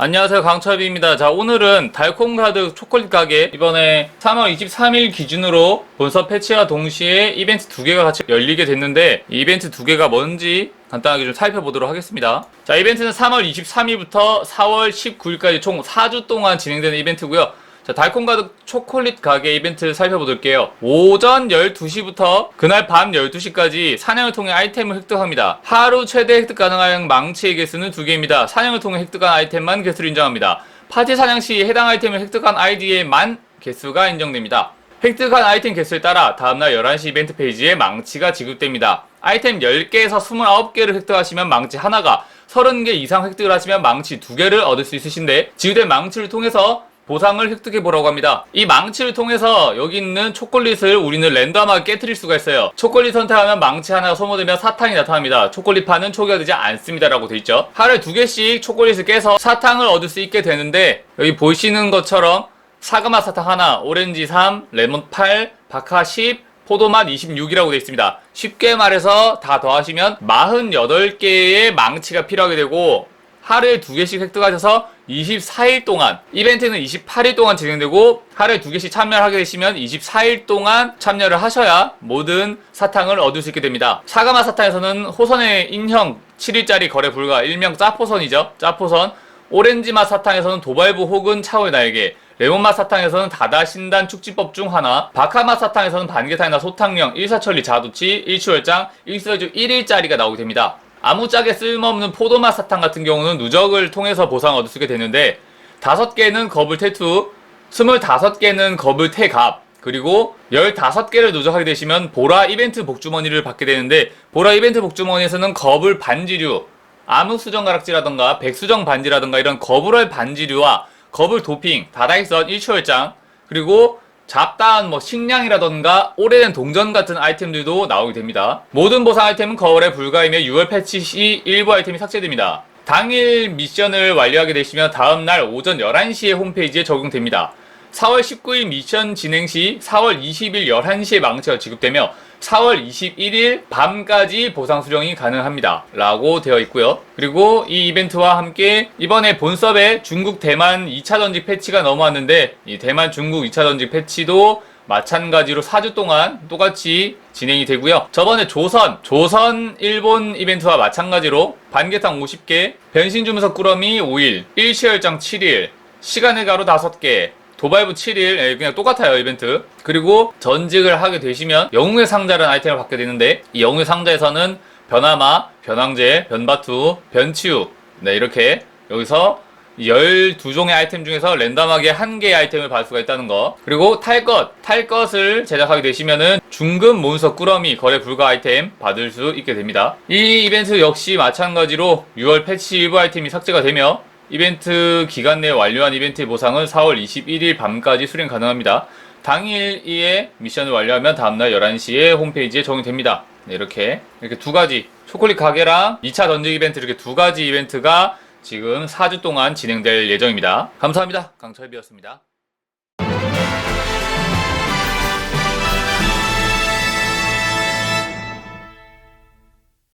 안녕하세요. 강철비입니다. 자 오늘은 달콤가득 초콜릿 가게. 이번에 3월 23일 기준으로 본서 패치와 동시에 이벤트 두 개가 같이 열리게 됐는데 이 이벤트 두 개가 뭔지 간단하게 좀 살펴보도록 하겠습니다. 자 이벤트는 3월 23일부터 4월 19일까지 총 4주 동안 진행되는 이벤트고요 자, 달콤 가득 초콜릿 가게 이벤트 살펴보도록해요. 오전 12시부터 그날 밤 12시까지 사냥을 통해 아이템을 획득합니다. 하루 최대 획득 가능한 망치의 개수는 2개입니다. 사냥을 통해 획득한 아이템만 개수를 인정합니다. 파티 사냥 시 해당 아이템을 획득한 아이디의 만 개수가 인정됩니다. 획득한 아이템 개수에 따라 다음날 11시 이벤트 페이지에 망치가 지급됩니다. 아이템 10개에서 29개를 획득하시면 망치 하나가 30개 이상 획득을 하시면 망치 2개를 얻을 수 있으신데 지급된 망치를 통해서 보상을 획득해 보라고 합니다. 이 망치를 통해서 여기 있는 초콜릿을 우리는 랜덤하게 깨뜨릴 수가 있어요. 초콜릿 선택하면 망치 하나가 소모되면 사탕이 나타납니다. 초콜릿판은 초기화 되지 않습니다라고 돼 있죠. 하루에 두 개씩 초콜릿을 깨서 사탕을 얻을 수 있게 되는데 여기 보시는 것처럼 사과맛 사탕 하나, 오렌지 3, 레몬 8, 바카 10, 포도맛 26이라고 되어 있습니다. 쉽게 말해서 다 더하시면 48개의 망치가 필요하게 되고 하루에 두 개씩 획득하셔서 24일 동안 이벤트는 28일 동안 진행되고 하루에 두 개씩 참여를 하게 되시면 24일 동안 참여를 하셔야 모든 사탕을 얻을 수 있게 됩니다. 사과맛 사탕에서는 호선의 인형 7일짜리 거래 불가 일명 짜포선이죠. 짜포선 오렌지맛 사탕에서는 도발부 혹은 차올 날개 레몬맛 사탕에서는 다다 신단 축지법 중 하나 바카맛 사탕에서는 반개탕이나 소탕령 일사천리 자두치 일추월장 일서주 1일짜리가 나오게 됩니다. 아무짝에 쓸모없는 포도맛 사탕 같은 경우는 누적을 통해서 보상을 얻을 수 있게 되는데 다섯 개는 거불 태투, 스물다섯 개는 거불 태갑, 그리고 15개를 누적하게 되시면 보라 이벤트 복주머니를 받게 되는데 보라 이벤트 복주머니에서는 거불 반지류, 암흑 수정 가락지라던가 백수정 반지라던가 이런 거불알 반지류와 거불 도핑, 다다익선 일초열장 그리고 잡다한 뭐 식량이라던가 오래된 동전 같은 아이템들도 나오게 됩니다. 모든 보상 아이템은 거울에 불가이며 6월 패치 시 일부 아이템이 삭제됩니다. 당일 미션을 완료하게 되시면 다음날 오전 11시에 홈페이지에 적용됩니다. 4월 19일 미션 진행 시 4월 20일 11시에 망치가 지급되며 4월 21일 밤까지 보상 수령이 가능합니다. 라고 되어 있고요. 그리고 이 이벤트와 함께 이번에 본섭에 중국 대만 2차 전직 패치가 넘어왔는데 이 대만 중국 2차 전직 패치도 마찬가지로 4주 동안 똑같이 진행이 되고요. 저번에 조선, 조선 일본 이벤트와 마찬가지로 반개탕 50개, 변신 주문서 꾸러미 5일, 일시열장 7일, 시간의 가루 5개, 도발부 7일 예, 그냥 똑같아요 이벤트. 그리고 전직을 하게 되시면 영웅의 상자라는 아이템을 받게 되는데 이 영웅의 상자에서는 변화마, 변황제, 변바투, 변치유 네 이렇게 여기서 12종의 아이템 중에서 랜덤하게 한 개의 아이템을 받을 수가 있다는 거. 그리고 탈 것, 탈 것을 제작하게 되시면은 중급 몬스터 꾸러미 거래 불가 아이템 받을 수 있게 됩니다. 이 이벤트 역시 마찬가지로 6월 패치 일부 아이템이 삭제가 되며 이벤트 기간 내에 완료한 이벤트의 보상은 4월 21일 밤까지 수령 가능합니다. 당일에 미션을 완료하면 다음날 11시에 홈페이지에 적용됩니다. 네, 이렇게 이렇게 두 가지 초콜릿 가게랑 2차 던지 이벤트 이렇게 두 가지 이벤트가 지금 4주 동안 진행될 예정입니다. 감사합니다. 강철비였습니다.